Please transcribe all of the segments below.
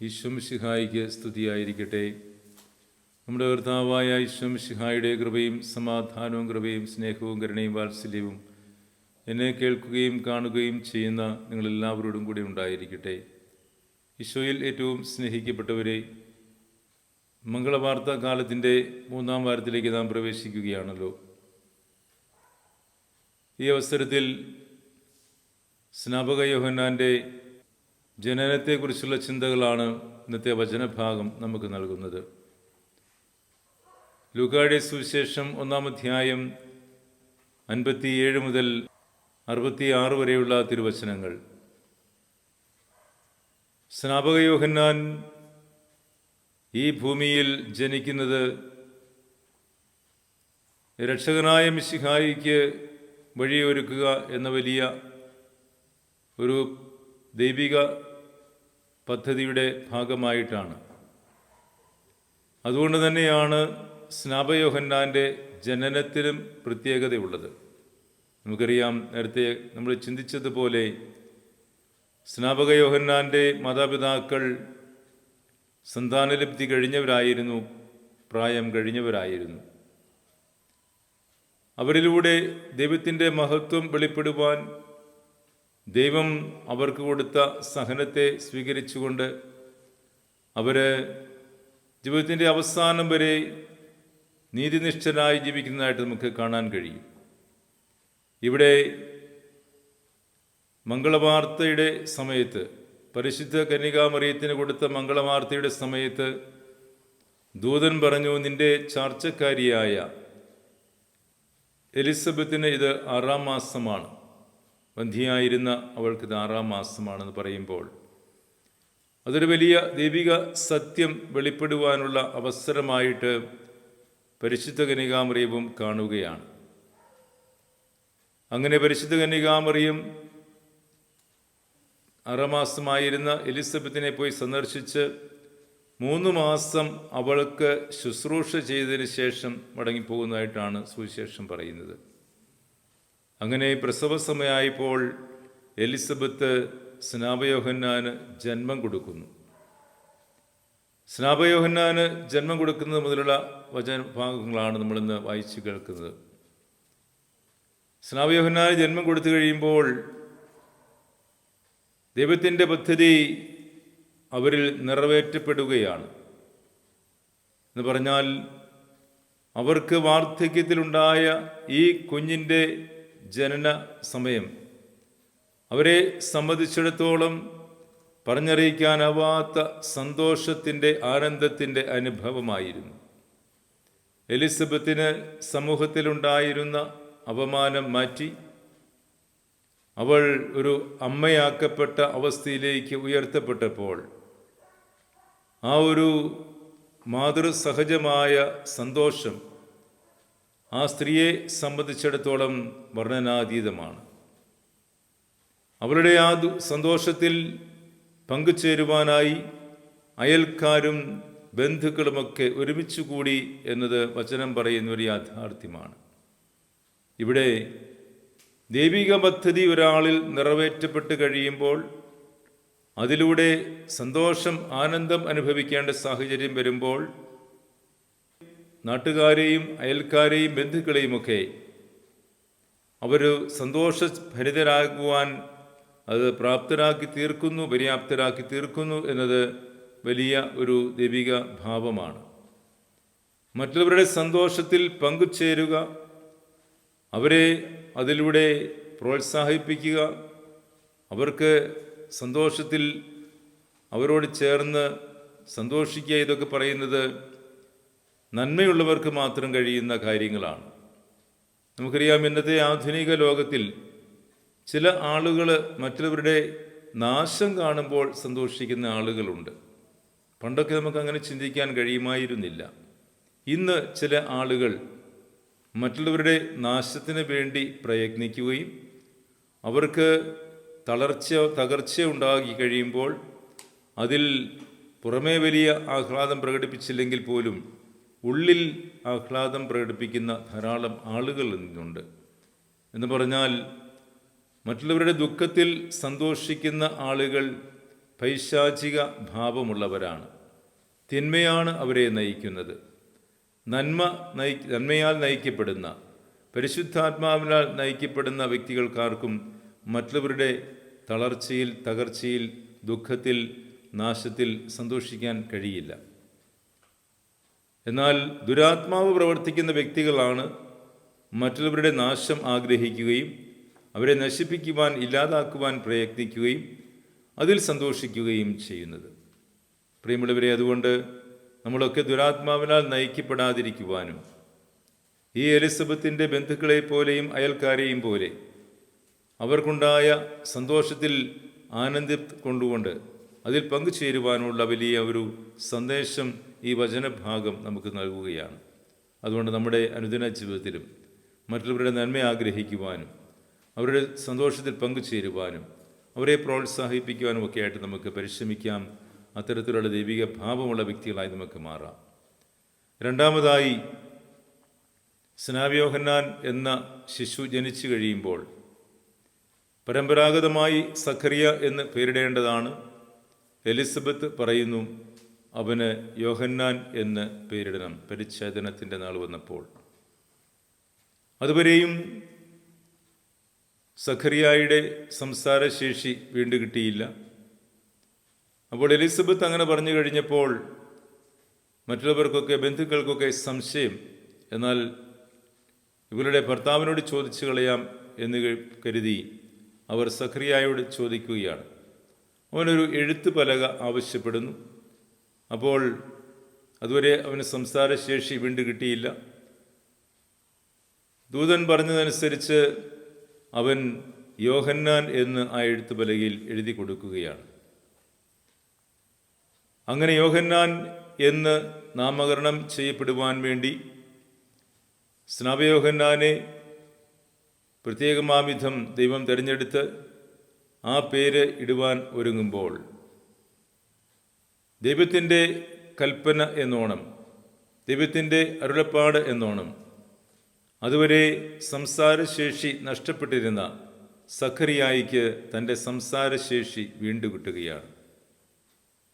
ഈശ്വംഷിഹായിക്ക് സ്തുതിയായിരിക്കട്ടെ. നമ്മുടെ കർത്താവായ ഈശ്വംശിഹായുടെ കൃപയും സമാധാനവും കൃപയും സ്നേഹവും കരുണയും വാത്സല്യവും എന്നെ കേൾക്കുകയും കാണുകയും ചെയ്യുന്ന നിങ്ങളെല്ലാവരോടും കൂടി ഉണ്ടായിരിക്കട്ടെ. ഈശോയിൽ ഏറ്റവും സ്നേഹിക്കപ്പെട്ടവരെ മംഗളവാർത്ത കാലത്തിന്റെ മൂന്നാം വാരത്തിലേക്ക് നാം പ്രവേശിക്കുകയാണല്ലോ. ഈ അവസരത്തിൽ സ്നാപക യോഹന്നാന്റെ ജനനത്തെക്കുറിച്ചുള്ള ചിന്തകളാണ് ഇന്നത്തെ വചനഭാഗം നമുക്ക് നൽകുന്നത്. ലൂക്കായുടെ സുവിശേഷം ഒന്നാം അധ്യായം അൻപത്തിയേഴ് മുതൽ അറുപത്തിയാറ് വരെയുള്ള തിരുവചനങ്ങൾ. സ്നാപക യോഹന്നാൻ ഈ ഭൂമിയിൽ ജനിക്കുന്നത് രക്ഷകനായ മിശിഹായിക്ക് വഴിയൊരുക്കുക എന്ന വലിയ ഒരു ദൈവിക പദ്ധതിയുടെ ഭാഗമായിട്ടാണ്. അതുകൊണ്ട് തന്നെയാണ് സ്നാപയോഹന്നാന്റെ ജനനത്തിലും പ്രത്യേകതയുള്ളത്. നമുക്കറിയാം നേരത്തെ നമ്മൾ ചിന്തിച്ചതുപോലെ സ്നാപക യോഹന്നാന്റെ മാതാപിതാക്കൾ സന്താനലബ്ധി കഴിഞ്ഞവരായിരുന്നു പ്രായം കഴിഞ്ഞവരായിരുന്നു. അവരിലൂടെ ദൈവത്തിന്റെ മഹത്വം വെളിപ്പെടുവാൻ ദൈവം അവർക്ക് കൊടുത്ത സഹനത്തെ സ്വീകരിച്ചുകൊണ്ട് അവർ ജീവിതത്തിന്റെ അവസാനം വരെ നീതിനിഷ്ഠനായി ജീവിക്കുന്നതായിട്ട് നമുക്ക് കാണാൻ കഴിയും. ഇവിടെ മംഗളവാർത്തയുടെ സമയത്ത് പരിശുദ്ധ കന്യകാമറിയത്തിന് കൊടുത്ത മംഗളവാർത്തയുടെ സമയത്ത് ദൂതൻ പറഞ്ഞു നിന്റെ ചാർച്ചക്കാരിയായ എലിസബത്തിന് ഇത് ആറാം മാസമാണ്. ബന്ധിയായിരുന്ന അവൾക്ക് ആറാം മാസമാണെന്ന് പറയുമ്പോൾ അതൊരു വലിയ ദൈവിക സത്യം വെളിപ്പെടുവാനുള്ള അവസരമായിട്ട് പരിശുദ്ധ കന്യകാമറിയവും കാണുകയാണ്. അങ്ങനെ പരിശുദ്ധ കന്യകാമറിയം ആറാമാസമായിരുന്ന എലിസബത്തിനെ പോയി സന്ദർശിച്ച് മൂന്ന് മാസം അവൾക്ക് ശുശ്രൂഷ ചെയ്തതിന് ശേഷം മടങ്ങിപ്പോകുന്നതായിട്ടാണ് സുവിശേഷം പറയുന്നത്. അങ്ങനെ പ്രസവ സമയമായപ്പോൾ എലിസബത്ത് സ്നാപയോഹന്നാന് ജന്മം കൊടുക്കുന്നു. സ്നാപയോഹന്നാന് ജന്മം കൊടുക്കുന്നത് മുതലുള്ള വചന ഭാഗങ്ങളാണ് നമ്മളിന്ന് വായിച്ചു കേൾക്കുന്നത്. സ്നാപയോഹന്നാന് ജന്മം കൊടുത്തു കഴിയുമ്പോൾ ദൈവത്തിന്റെ പദ്ധതി അവരിൽ നിറവേറ്റപ്പെടുകയാണ്. എന്ന് പറഞ്ഞാൽ അവർക്ക് വാർദ്ധക്യത്തിലുണ്ടായ ഈ കുഞ്ഞിന്റെ ജനന സമയം. അവരെ സംബന്ധിച്ചിടത്തോളം പറഞ്ഞറിയിക്കാനാവാത്ത സന്തോഷത്തിന്റെ ആനന്ദത്തിന്റെ അനുഭവമായിരുന്നു. എലിസബത്തിന് സമൂഹത്തിലുണ്ടായിരുന്ന അപമാനം മാറ്റി. അവൾ ഒരു അമ്മയാക്കപ്പെട്ട അവസ്ഥയിലേക്ക് ഉയർത്തപ്പെട്ടപ്പോൾ ആ ഒരു മാതൃസഹജമായ സന്തോഷം ആ സ്ത്രീയെ സംബന്ധിച്ചിടത്തോളം വർണനാതീതമാണ്. അവളുടെ ആ സന്തോഷത്തിൽ പങ്കുചേരുവാനായി അയൽക്കാരും ബന്ധുക്കളുമൊക്കെ ഒരുമിച്ച് കൂടി എന്നത് വചനം പറയുന്ന ഒരു യാഥാർത്ഥ്യമാണ്. ഇവിടെ ദൈവിക പദ്ധതി ഒരാളിൽ നിറവേറ്റപ്പെട്ട് കഴിയുമ്പോൾ അതിലൂടെ സന്തോഷം ആനന്ദം അനുഭവിക്കേണ്ട സാഹചര്യം വരുമ്പോൾ നാട്ടുകാരെയും അയൽക്കാരെയും ബന്ധുക്കളെയുമൊക്കെ അവർ സന്തോഷഭരിതരാകുവാൻ അത് പ്രാപ്തരാക്കി തീർക്കുന്നു പര്യാപ്തരാക്കി തീർക്കുന്നു എന്നത് വലിയ ഒരു ദൈവിക ഭാവമാണ്. മറ്റുള്ളവരുടെ സന്തോഷത്തിൽ പങ്കുചേരുക അവരെ അതിലൂടെ പ്രോത്സാഹിപ്പിക്കുക അവർക്ക് സന്തോഷത്തിൽ അവരോട് ചേർന്ന് സന്തോഷിക്കുക ഇതൊക്കെ പറയുന്നത് നന്മയുള്ളവർക്ക് മാത്രം കഴിയുന്ന കാര്യങ്ങളാണ്. നമുക്കറിയാം ഇന്നത്തെ ആധുനിക ലോകത്തിൽ ചില ആളുകൾ മറ്റുള്ളവരുടെ നാശം കാണുമ്പോൾ സന്തോഷിക്കുന്ന ആളുകളുണ്ട്. പണ്ടൊക്കെ നമുക്ക് അങ്ങനെ ചിന്തിക്കാൻ കഴിയുമായിരുന്നില്ല. ഇന്ന് ചില ആളുകൾ മറ്റുള്ളവരുടെ നാശത്തിന് വേണ്ടി പ്രയത്നിക്കുകയും അവർക്ക് തളർച്ച തകർച്ച ഉണ്ടാക്കി കഴിയുമ്പോൾ അതിൽ പുറമേ വലിയ ആഹ്ലാദം പ്രകടിപ്പിച്ചില്ലെങ്കിൽ പോലും ഉള്ളിൽ ആഹ്ലാദം പ്രകടിപ്പിക്കുന്ന ധാരാളം ആളുകൾ ഇന്നുണ്ട്. എന്ന് പറഞ്ഞാൽ മറ്റുള്ളവരുടെ ദുഃഖത്തിൽ സന്തോഷിക്കുന്ന ആളുകൾ പൈശാചിക ഭാവമുള്ളവരാണ്. തിന്മയാണ് അവരെ നയിക്കുന്നത്. നന്മ നയി നന്മയാൽ നയിക്കപ്പെടുന്ന പരിശുദ്ധാത്മാവിനാൽ നയിക്കപ്പെടുന്ന വ്യക്തികൾക്കാർക്കും മറ്റുള്ളവരുടെ തളർച്ചയിൽ തകർച്ചയിൽ ദുഃഖത്തിൽ നാശത്തിൽ സന്തോഷിക്കാൻ കഴിയില്ല. എന്നാൽ ദുരാത്മാവ് പ്രവർത്തിക്കുന്ന വ്യക്തികളാണ് മറ്റുള്ളവരുടെ നാശം ആഗ്രഹിക്കുകയും അവരെ നശിപ്പിക്കുവാൻ ഇല്ലാതാക്കുവാൻ പ്രയത്നിക്കുകയും അതിൽ സന്തോഷിക്കുകയും ചെയ്യുന്നത്. പ്രിയമുള്ളവരെ അതുകൊണ്ട് നമ്മളൊക്കെ ദുരാത്മാവിനാൽ നയിക്കപ്പെടാതിരിക്കുവാനും ഈ എലിസബത്തിന്റെ ബന്ധുക്കളെ പോലെയും അയൽക്കാരെയും പോലെ അവർക്കുണ്ടായ സന്തോഷത്തിൽ ആനന്ദ കൊണ്ടുകൊണ്ട് അതിൽ പങ്കുചേരുവാനുള്ള വലിയ ഒരു സന്ദേശം ഈ വചനഭാഗം നമുക്ക് നൽകുകയാണ്. അതുകൊണ്ട് നമ്മുടെ അനുദിന ജീവിതത്തിലും മറ്റുള്ളവരുടെ നന്മ ആഗ്രഹിക്കുവാനും അവരുടെ സന്തോഷത്തിൽ പങ്കുചേരുവാനും അവരെ പ്രോത്സാഹിപ്പിക്കുവാനും ഒക്കെ ആയിട്ട് നമുക്ക് പരിശ്രമിക്കാം. അത്തരത്തിലുള്ള ദൈവിക ഭാവമുള്ള വ്യക്തികളായി നമുക്ക് മാറാം. രണ്ടാമതായി സ്നാവ്യോഹന്നാൻ എന്ന ശിശു ജനിച്ചു കഴിയുമ്പോൾ പരമ്പരാഗതമായി സഖറിയ എന്ന് പേരിടേണ്ടതാണ്. എലിസബത്ത് പറയുന്നു അവന് യോഹന്നാൻ എന്ന് പേരിടണം. പരിച്ഛേദനത്തിന്റെ നാൾ വന്നപ്പോൾ. അതുവരെയും സഖറിയായുടെ സംസാരശേഷി വീണ്ടു കിട്ടിയില്ല. അപ്പോൾ എലിസബത്ത് അങ്ങനെ പറഞ്ഞു കഴിഞ്ഞപ്പോൾ മറ്റുള്ളവർക്കൊക്കെ ബന്ധുക്കൾക്കൊക്കെ സംശയം. എന്നാൽ ഇവരുടെ ഭർത്താവിനോട് ചോദിച്ചു കളയാം എന്ന് കരുതി അവർ സഖറിയായോട് ചോദിക്കുകയാണ്. അവനൊരു എഴുത്ത് പലക ആവശ്യപ്പെടുന്നു. അപ്പോൾ അതുവരെ അവന് സംസാരശേഷി വീണ്ടും കിട്ടിയില്ല. ദൂതൻ പറഞ്ഞതനുസരിച്ച് അവൻ യോഹന്നാൻ എന്ന് ആ എഴുത്തു പലകയിൽ എഴുതി കൊടുക്കുകയാണ്. അങ്ങനെ യോഹന്നാൻ എന്ന് നാമകരണം ചെയ്യപ്പെടുവാൻ വേണ്ടി സ്നാപയോഹന്നാനെ പ്രത്യേകമാവിധം ദൈവം തിരഞ്ഞെടുത്ത് ആ പേര് ഇടുവാൻ ഒരുങ്ങുമ്പോൾ ദൈവത്തിന്റെ കൽപ്പന എന്നോണം ദൈവത്തിന്റെ അരുളപ്പാട് എന്നോണം. അതുവരെ സംസാരശേഷി നഷ്ടപ്പെട്ടിരുന്ന സഖറിയായിക്ക് തന്റെ സംസാരശേഷി വീണ്ടും കിട്ടുകയാണ്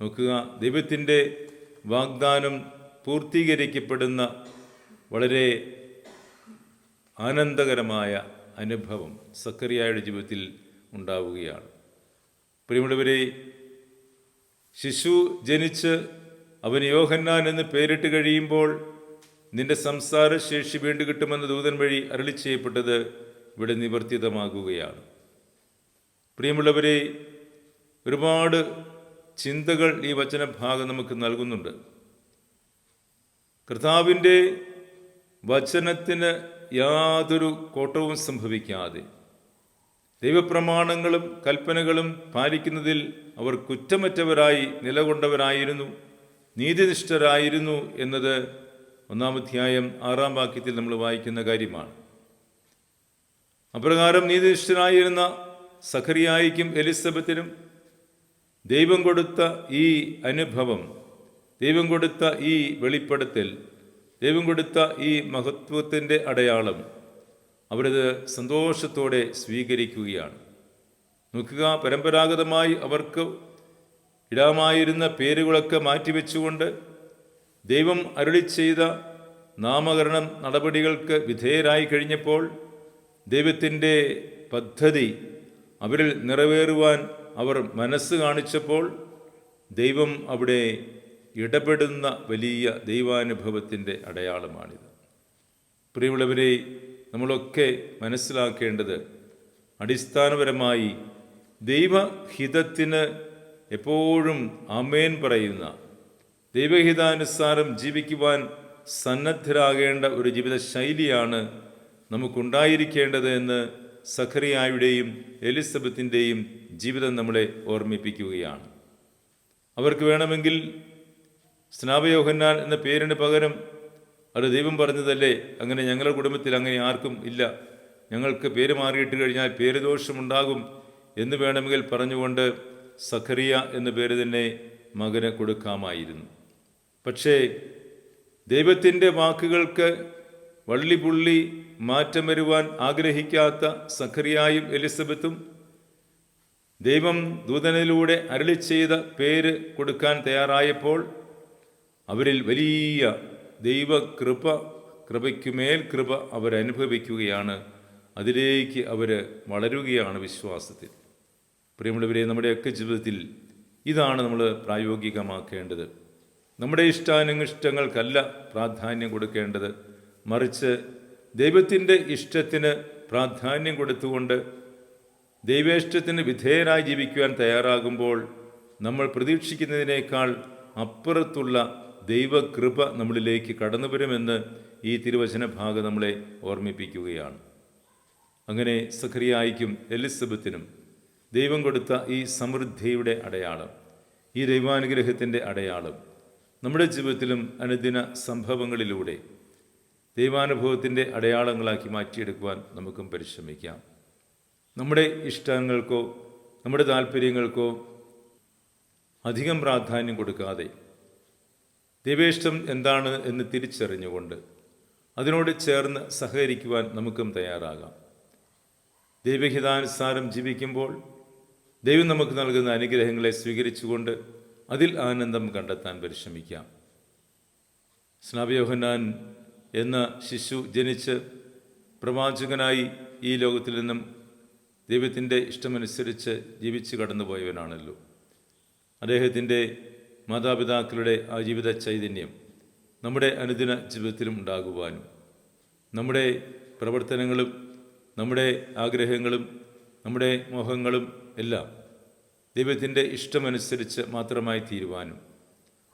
നോക്കുക ദൈവത്തിന്റെ വാഗ്ദാനം പൂർത്തീകരിക്കപ്പെടുന്ന വളരെ ആനന്ദകരമായ അനുഭവം സക്കറിയായുടെ ജീവിതത്തിൽ ഉണ്ടാവുകയാണ്. പ്രിയമുള്ളവരെ ശിശു ജനിച്ച് അവൻ യോഹന്നാൻ എന്ന് പേരിട്ട് കഴിയുമ്പോൾ നിന്റെ സംസാര ശേഷി വീണ്ടു കിട്ടുമെന്ന് ദൂതൻ വഴി അരളി ചെയ്യപ്പെട്ടത് ഇവിടെ നിവർത്തിതമാകുകയാണ്. പ്രിയമുള്ളവരെ ഒരുപാട് ചിന്തകൾ ഈ വചനഭാഗം നമുക്ക് നൽകുന്നുണ്ട്. കർത്താവിന്റെ വചനത്തിന് യാതൊരു കോട്ടവും സംഭവിക്കാതെ ദൈവപ്രമാണങ്ങളും കൽപ്പനകളും പാലിക്കുന്നതിൽ അവർ കുറ്റമറ്റവരായി നിലകൊണ്ടവരായിരുന്നു നീതിനിഷ്ഠരായിരുന്നു എന്നത് ഒന്നാമധ്യായം ആറാം വാക്യത്തിൽ നമ്മൾ വായിക്കുന്ന കാര്യമാണ്. അപ്രകാരം നീതിനിഷ്ഠനായിരുന്ന സഖറിയായിക്കും എലിസബത്തിനും ദൈവം കൊടുത്ത ഈ അനുഭവം ദൈവം കൊടുത്ത ഈ വെളിപ്പെടുത്തൽ ദൈവം കൊടുത്ത ഈ മഹത്വത്തിന്റെ അടയാളം അവരത് സന്തോഷത്തോടെ സ്വീകരിക്കുകയാണ്. നോക്കുക പരമ്പരാഗതമായി അവർക്ക് ഇടാമായിരുന്ന പേരുകളൊക്കെ മാറ്റിവെച്ചുകൊണ്ട് ദൈവം അരുളി ചെയ്ത നാമകരണം നടപടികൾക്ക് വിധേയരായി കഴിഞ്ഞപ്പോൾ ദൈവത്തിന്റെ പദ്ധതി അവരിൽ നിറവേറുവാൻ അവർ മനസ്സ് കാണിച്ചപ്പോൾ ദൈവം അവിടെ ഇടപെടുന്ന വലിയ ദൈവാനുഭവത്തിന്റെ അടയാളമാണിത്. പ്രിയമുള്ളവരെ നമ്മളൊക്കെ മനസ്സിലാക്കേണ്ടത് അടിസ്ഥാനപരമായി ദൈവഹിതത്തിന് എപ്പോഴും അമേൻ പറയുന്ന ദൈവഹിതാനുസാരം ജീവിക്കുവാൻ സന്നദ്ധരാകേണ്ട ഒരു ജീവിത ശൈലിയാണ് നമുക്കുണ്ടായിരിക്കേണ്ടത് എന്ന് സഖറിയായുടെയും എലിസബത്തിന്റെയും ജീവിതം നമ്മളെ ഓർമ്മിപ്പിക്കുകയാണ്. അവർക്ക് വേണമെങ്കിൽ സ്നാപയോഹന്നാൻ എന്ന പേരിന് പകരം അത് ദൈവം പറഞ്ഞതല്ലേ അങ്ങനെ ഞങ്ങളുടെ കുടുംബത്തിൽ അങ്ങനെ ആർക്കും ഇല്ല. ഞങ്ങൾക്ക് പേര് മാറിയിട്ട് കഴിഞ്ഞാൽ പേര് ദോഷമുണ്ടാകും എന്ന് വേണമെങ്കിൽ പറഞ്ഞുകൊണ്ട് സഖറിയ എന്ന പേര് തന്നെ മകന് കൊടുക്കാമായിരുന്നു. പക്ഷേ ദൈവത്തിന്റെ വാക്കുകൾക്ക് വള്ളിപുള്ളി മാറ്റം വരുവാൻ ആഗ്രഹിക്കാത്ത സഖറിയായും എലിസബത്തും ദൈവം ദൂതനിലൂടെ അരളി ചെയ്ത പേര് കൊടുക്കാൻ തയ്യാറായപ്പോൾ അവരിൽ വലിയ ദൈവകൃപ കൃപയ്ക്കുമേൽ കൃപ അവരനുഭവിക്കുകയാണ്. അതിലേക്ക് അവർ വളരുകയാണ് വിശ്വാസത്തിൽ. പ്രിയമുള്ളവരെ നമ്മുടെയൊക്കെ ജീവിതത്തിൽ ഇതാണ് നമ്മൾ പ്രായോഗികമാക്കേണ്ടത്. നമ്മുടെ ഇഷ്ടാനുഷ്ടങ്ങൾക്കല്ല പ്രാധാന്യം കൊടുക്കേണ്ടത്. മറിച്ച് ദൈവത്തിന്റെ ഇഷ്ടത്തിന് പ്രാധാന്യം കൊടുത്തുകൊണ്ട് ദൈവേഷ്ടത്തിന് വിധേയരായി ജീവിക്കുവാൻ തയ്യാറാകുമ്പോൾ നമ്മൾ പ്രതീക്ഷിക്കുന്നതിനേക്കാൾ അപ്പുറത്തുള്ള ദൈവകൃപ നമ്മളിലേക്ക് കടന്നു വരുമെന്ന് ഈ തിരുവചന ഭാഗം നമ്മളെ ഓർമ്മിപ്പിക്കുകയാണ്. അങ്ങനെ സഖറിയായിക്കും എലിസബത്തിനും ദൈവം കൊടുത്ത ഈ സമൃദ്ധിയുടെ അടയാളം ഈ ദൈവാനുഗ്രഹത്തിന്റെ അടയാളം നമ്മുടെ ജീവിതത്തിലും അനുദിന സംഭവങ്ങളിലൂടെ ദൈവാനുഭവത്തിന്റെ അടയാളങ്ങളാക്കി മാറ്റിയെടുക്കുവാൻ നമുക്കും പരിശ്രമിക്കാം. നമ്മുടെ ഇഷ്ടങ്ങൾക്കോ നമ്മുടെ താല്പര്യങ്ങൾക്കോ അധികം പ്രാധാന്യം കൊടുക്കാതെ ദൈവേഷ്ടം എന്താണ് എന്ന് തിരിച്ചറിഞ്ഞുകൊണ്ട് അതിനോട് ചേർന്ന് സഹകരിക്കുവാൻ നമുക്കും തയ്യാറാകാം. ദൈവഹിതാനുസാരം ജീവിക്കുമ്പോൾ ദൈവം നമുക്ക് നൽകുന്ന അനുഗ്രഹങ്ങളെ സ്വീകരിച്ചുകൊണ്ട് അതിൽ ആനന്ദം കണ്ടെത്താൻ പരിശ്രമിക്കാം. സ്നാപയോഹന്നാൻ എന്ന ശിശു ജനിച്ച് പ്രവാചകനായി ഈ ലോകത്തിൽ നിന്നും ദൈവത്തിന്റെ ഇഷ്ടമനുസരിച്ച് ജീവിച്ച് കടന്നുപോയവനാണല്ലോ. അദ്ദേഹത്തിന്റെ മാതാപിതാക്കളുടെ ആ ജീവിത ചൈതന്യം നമ്മുടെ അനുദിന ജീവിതത്തിലും ഉണ്ടാകുവാനും നമ്മുടെ പ്രവർത്തനങ്ങളും നമ്മുടെ ആഗ്രഹങ്ങളും നമ്മുടെ മോഹങ്ങളും എല്ലാം ദൈവത്തിന്റെ ഇഷ്ടമനുസരിച്ച് മാത്രമായി തീരുവാനും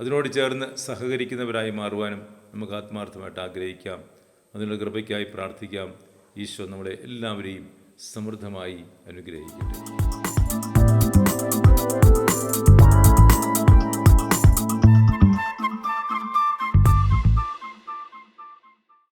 അതിനോട് ചേർന്ന് സഹകരിക്കുന്നവരായി മാറുവാനും നമുക്ക് ആത്മാർത്ഥമായിട്ട് ആഗ്രഹിക്കാം. അതിനുള്ള കൃപയ്ക്കായി പ്രാർത്ഥിക്കാം. ഈശോ നമ്മളെ എല്ലാവരെയും സമൃദ്ധമായി അനുഗ്രഹിക്കട്ടെ.